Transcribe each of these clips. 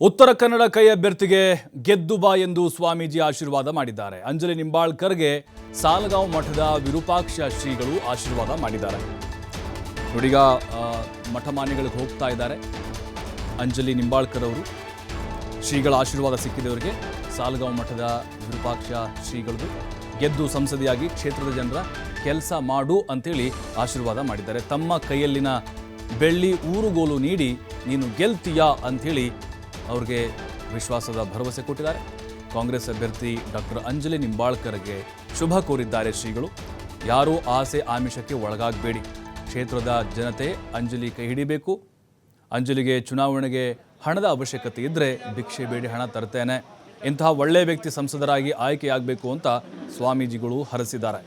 ಉತ್ತರ ಕನ್ನಡ ಕೈ ಅಭ್ಯರ್ಥಿಗೆ ಗೆದ್ದು ಬಾ ಎಂದು ಸ್ವಾಮೀಜಿ ಆಶೀರ್ವಾದ ಮಾಡಿದ್ದಾರೆ. ಅಂಜಲಿ ನಿಂಬಾಳ್ಕರ್ಗೆ ಸಾಲಗಾಂವ್ ಮಠದ ವಿರೂಪಾಕ್ಷ ಶ್ರೀಗಳು ಆಶೀರ್ವಾದ ಮಾಡಿದ್ದಾರೆ. ನೋಡೀಗ ಮಠ ಮಾನ್ಯಗಳಿಗೆ ಹೋಗ್ತಾ ಇದ್ದಾರೆ ಅಂಜಲಿ ನಿಂಬಾಳ್ಕರ್ ಅವರು ಶ್ರೀಗಳ ಆಶೀರ್ವಾದ ಸಿಕ್ಕಿದವರಿಗೆ ಸಾಲಗಾಂವ್ ಮಠದ ವಿರೂಪಾಕ್ಷ ಶ್ರೀಗಳದು ಗೆದ್ದು ಸಂಸದಿಯಾಗಿ ಕ್ಷೇತ್ರದ ಜನರ ಕೆಲಸ ಮಾಡು ಅಂತೇಳಿ ಆಶೀರ್ವಾದ ಮಾಡಿದ್ದಾರೆ. ತಮ್ಮ ಕೈಯಲ್ಲಿನ ಬೆಳ್ಳಿ ಊರುಗೋಲು ನೀಡಿ ನೀನು ಗೆಲ್ತೀಯಾ ಅಂಥೇಳಿ ಅವ್ರಿಗೆ ವಿಶ್ವಾಸದ ಭರವಸೆ ಕೊಟ್ಟಿದ್ದಾರೆ. ಕಾಂಗ್ರೆಸ್ ಅಭ್ಯರ್ಥಿ ಡಾಕ್ಟರ್ ಅಂಜಲಿ ನಿಂಬಾಳ್ಕರ್ಗೆ ಶುಭ ಕೋರಿದ್ದಾರೆ ಶ್ರೀಗಳು. ಯಾರೂ ಆಸೆ ಆಮಿಷಕ್ಕೆ ಒಳಗಾಗಬೇಡಿ. ಕ್ಷೇತ್ರದ ಜನತೆ ಅಂಜಲಿ ಕೈ ಹಿಡಿಬೇಕು. ಅಂಜಲಿಗೆ ಚುನಾವಣೆಗೆ ಹಣದ ಅವಶ್ಯಕತೆ ಇದ್ದರೆ ಭಿಕ್ಷೆ ಬೇಡಿ ಹಣ ತರ್ತೇನೆ. ಇಂತಹ ಒಳ್ಳೆಯ ವ್ಯಕ್ತಿ ಸಂಸದರಾಗಿ ಆಯ್ಕೆಯಾಗಬೇಕು ಅಂತ ಸ್ವಾಮೀಜಿಗಳು ಹರಸಿದ್ದಾರೆ.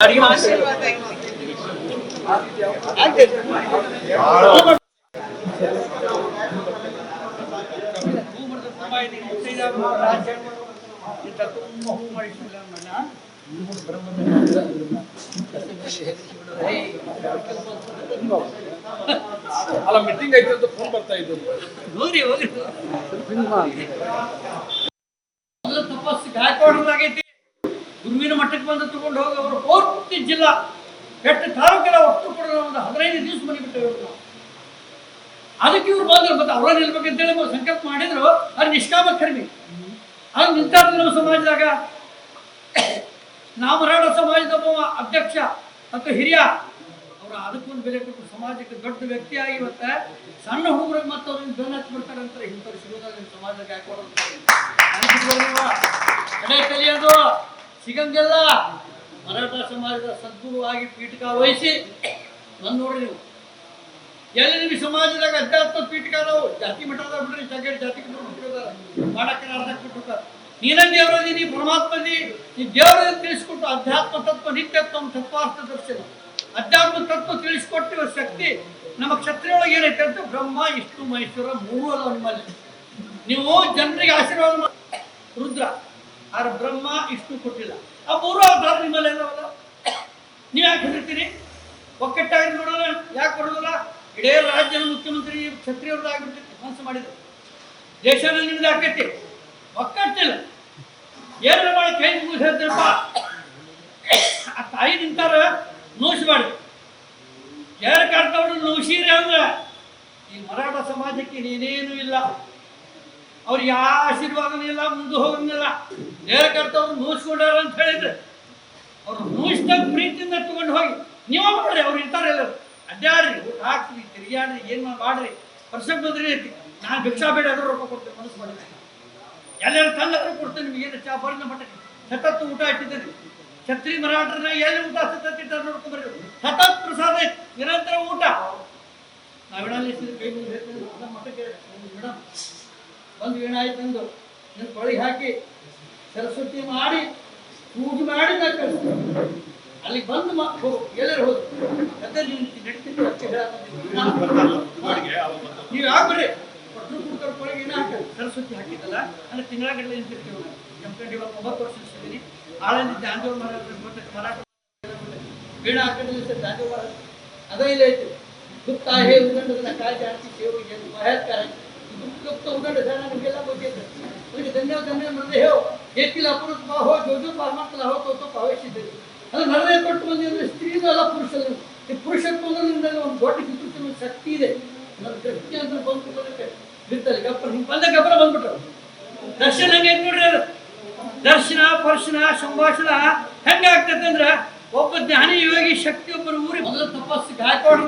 ಆಶೀರ್ವಾದ ಅಲ್ಲ ಮೀಟಿಂಗ್ ಐತೆ ಅಂತ ಫೋನ್ ಬರ್ತಾ ಇದ್ದು. ನೋಡಿ ಹೋಗ್ರಿ. ಮೊದಲು ತಪಸ್ಸು ಗಾಯಕವಾಡೋದಾಗೈತಿ ಗುರುವಿನ ಮಟ್ಟಕ್ಕೆ ಬಂದು ತಗೊಂಡು ಹೋಗಿ ಅವರು ಪೂರ್ತಿ ಜಿಲ್ಲಾ ಎಷ್ಟು ತಾಲೂಕಿನ ಒಟ್ಟು ಕೂಡ ಒಂದು ಹದಿನೈದು ದಿವಸ ಮನೆ ಬಿಟ್ಟು ಅದಕ್ಕೆ ಇವ್ರು ಬಂದ್ರು. ಮತ್ತೆ ಅವರ ನಿಲ್ಬೇಕಂತೇಳಿ ಸಂಕಲ್ಪ ಮಾಡಿದ್ರು. ಅದು ನಿಷ್ಕಾಮ ಕರ್ಮಿ ಅದು ನಿಂತಾರ ನಮ್ಮ ಸಮಾಜದಾಗ ಮರಾಠ ಸಮಾಜದ ಅಧ್ಯಕ್ಷ ಮತ್ತು ಹಿರಿಯ, ಅವರು ಅದಕ್ಕೊಂದು ಬೆಲೆ ಕೊಟ್ಟು ಸಮಾಜಕ್ಕೆ ದೊಡ್ಡ ವ್ಯಕ್ತಿಯಾಗಿ ಇವತ್ತ ಸಣ್ಣ ಹುಡುಗರು ಮತ್ತು ಅವ್ರಿಗೆ ಬೆನ್ನ ಹಚ್ಚಿ ಬಿಡ್ತಾರೆ ಅಂತಾರೆ. ಇಂಥವ್ರು ಸಮಾಜಕ್ಕೆ ಹಾಕೊಡೋದು ಕಡೆ ಕಲಿಯೋದು. ಸಿಗಂಗಿಲ್ಲ ಮರಾಠ ಸಮಾಜದ ಸದ್ಗುರುವಾಗಿ ಪೀಠಕ ವಹಿಸಿ ನನ್ನ ನೋಡ್ರಿ ನೀವು. ಎಲ್ಲಿ ನಿಮ್ಮ ಸಮಾಜದಾಗ ಅಧ್ಯಾತ್ಮ ಪೀಠಕ ನಾವು ಜಾತಿ ಮಠದ ಬಿಡ್ರಿ ಜಗಡ್ ಜಾತಿ ಮಾಡಕ್ಕೆ ಅರ್ಧ ಕೊಟ್ಟಿರ್ತಾರೆ ನೀನ ದೇವರದಿ ಪರಮಾತ್ಮದಿ ನೀ ದೇವರ ತಿಳಿಸ್ಕೊಟ್ಟು ಅಧ್ಯಾತ್ಮ ತತ್ವ ನಿತ್ಯತ್ವ ತತ್ವಾರ್ಥ ದರ್ಶನ. ಅಧ್ಯಾತ್ಮ ತತ್ವ ತಿಳಿಸ್ಕೊಟ್ಟಿರೋ ಶಕ್ತಿ ನಮ್ಮ ಕ್ಷತ್ರಿಯೊಳಗೆ ಏನೈತೆ ಅಂತ ಬ್ರಹ್ಮ ಇಷ್ಟು ಮಹೇಶ್ವರ ಮೂರು ಅಲ್ಲ ನಿಮ್ಮಲ್ಲಿ. ನೀವು ಜನರಿಗೆ ಆಶೀರ್ವಾದ ರುದ್ರ. ಆದ್ರೆ ಬ್ರಹ್ಮ ಇಷ್ಟು ಕೊಟ್ಟಿಲ್ಲ. ಆ ಮೂರು ಮೇಲೆ ನಿಮ್ಮಲ್ಲಿ ಇದಾವಲ್ಲ ನೀವು ಯಾಕೆ ಹೆದರ್ತೀರಿ ಒಕ್ಕಟ್ಟಾಗಿ ನೋಡೋಣ, ಯಾಕೆ ಕೊಡೋದಲ್ಲ? ಇಡೇ ರಾಜ್ಯದ ಮುಖ್ಯಮಂತ್ರಿ ಕ್ಷತ್ರಿಯವ್ರದ್ದು ಮನಸ್ಸು ಮಾಡಿದ್ರು. ದೇಶದಲ್ಲಿ ನಿಮ್ದು ಆಕೈತಿ. ಒಕ್ಕಟ್ಟಿಲ್ಲ. ಏನಾರ ಮಾಡಿ ಕೈ ಮುಗಿದು ಹೇಳ್ತೀರಪ್ಪ? ಆ ತಾಯಿ ನಿಂತಾರ ನೋಯಿಸ್ಬಾರ್ದು. ಯಾರ ಕರ್ತವ್ರು ನೋಯಿಸಿರಿ ಅಂದ್ರೆ ಈ ಮರಾಠ ಸಮಾಜಕ್ಕೆ ನೀನೇನು ಇಲ್ಲ. ಅವ್ರಿಗೆ ಯಾವ ಆಶೀರ್ವಾದನೂ ಇಲ್ಲ, ಮುಂದೆ ಹೋಗಂಗಿಲ್ಲ. ನೇರ ಕರ್ತವ್ರು ಮೂಸ್ಕೊಂಡಾರ ಅಂತ ಹೇಳಿದ್ರೆ ಅವ್ರು ಮೂಸ್ದಾಗ ಪ್ರೀತಿಯಿಂದ ತಗೊಂಡು ಹೋಗಿ. ನೀವ ಮಾಡ್ರಿ, ಅವ್ರು ಇರ್ತಾರೆ ಎಲ್ಲರು. ಅಡ್ಡಾಡ್ರಿ ಊಟ ಹಾಕ್ರಿ ತಿರುಗಾಡ್ರಿ ಏನ್ ಮಾಡ್ರಿ. ವರ್ಷಕ್ಕೆ ಬಂದ್ರಿ ನಾನು ಭಿಕ್ಷಾ ಬೇಡ ಅದ್ರ ರೊಕ್ಕ ಕೊಡ್ತೇನೆ, ಮನಸ್ಸು ಮಾಡಿ ಎಲ್ಲರೂ ತಂದಾದ್ರೂ ಕೊಡ್ತೇನೆ ನಿಮ್ಗೆ, ಏನು ಚಾ ಬರಲ್ಲ ಮಟ್ಟಕ್ಕೆ ಸತತ್ ಊಟ ಇಟ್ಟಿದ್ದೀರಿ. ಛತ್ರಿ ಮರಾಠರನ್ನ ಎಲ್ಲಿ ಊಟ ಸತತ್ ಇಟ್ಟಾರ ನೋಡ್ಕೊಂಡ್ಬರ್ರಿ ಸತತ್ ಪ್ರಸಾದ ನಿರಂತರ ಊಟ. ನಾವೇನಲ್ಲಿ ಕೈ ಮಠಕ್ಕೆ ಮೇಡಮ್ ಒಂದು ಏನಾಯ್ತು ಅಂದು. ನಿನ್ನ ತೊಳಿಗೆ ಹಾಕಿ. ಸರಸ್ವತಿ ಮಾಡಿ ಪೂಜೆ ಮಾಡಿ ನಾ ಅಲ್ಲಿ ಬಂದು ಎಲ್ಲರೂ ಹೋದ್ರು. ಅದೇ ನೀವು ನಡೀತಿದ್ರು ಏನ ಸರಸ್ವತಿ ಹಾಕಿದ್ದಲ್ಲ ಅಂದ್ರೆ ತಿಂಗಳಗಟ್ಟಲೆ ನಿಂತಿರ್ತೀವಿ ನಾವು? ಕಂಪ್ಲೇಂಟ್ ಒಂಬತ್ತು ವರ್ಷ ನಿಲ್ಸಿದ್ದೀನಿ ಆಳಂದಿ ಜಾಂಜೂರ್ ಅದೇ ಇಲ್ಲ ಐತೆ. ಗುಪ್ತ ಹೇ ಉಗಂಡದನ್ನ ಕಾಯಿ ಜಾಸ್ತಿ ಸೇವೆ ಏನು ಬಹಿಷ್ಕಾರ ಗುಪ್ತ ಉಗಂಡದ ನಮಗೆಲ್ಲ ಗೊತ್ತಿದ್ದ ಧನ್ಯವಾದ ಧನ್ಯವಾದ ಮುಂದೆ ಹೇಳು ಎತ್ತಿಲಾಪುರಕ್ಕೆ ಬಾ ಹೋ ಜೋಜು ಪಾರ್ಮಾಡ್ತಲ್ಲ ಹೋ ತೋತು ಪಾವೇಶಿದ್ದೇವೆ ಅಂದ್ರೆ ನಡೆದೇ ಕೊಟ್ಟು ಬಂದಿ ಅಂದ್ರೆ ಸ್ತ್ರೀನೂ ಅಲ್ಲ ಪುರುಷರು ಈ ಪುರುಷತ್ವದಲ್ಲಿ ಒಂದು ದೊಡ್ಡ ಹಿಂದುತ್ವ ಶಕ್ತಿ ಇದೆ ನನ್ನ ಗಟ್ಟಿ ಅಂತ ಬಂದು ಬಂದಕ್ಕೆ ಬಿಡ್ತಾರೆ ಗಬ್ಬರ ಹಿಂಗೆ ಬಂದ ಗಬ್ಬರ ಬಂದ್ಬಿಟ್ರು ದರ್ಶನ ಹೆಂಗೆ ನೋಡ್ರಿ ದರ್ಶನ ಪರ್ಶನ ಸಂಭಾಷಣ ಹೆಂಗಾಗ್ತದೆ ಅಂದ್ರೆ ಒಬ್ಬ ಜ್ಞಾನಿ ಯೋಗಿ ಶಕ್ತಿ ಶಕ್ತಿಯೊಬ್ಬರು ಊರಿಗೆ ಮೊದಲು ತಪಸ್ಸಿಗೆ ಹಾಕೋಣ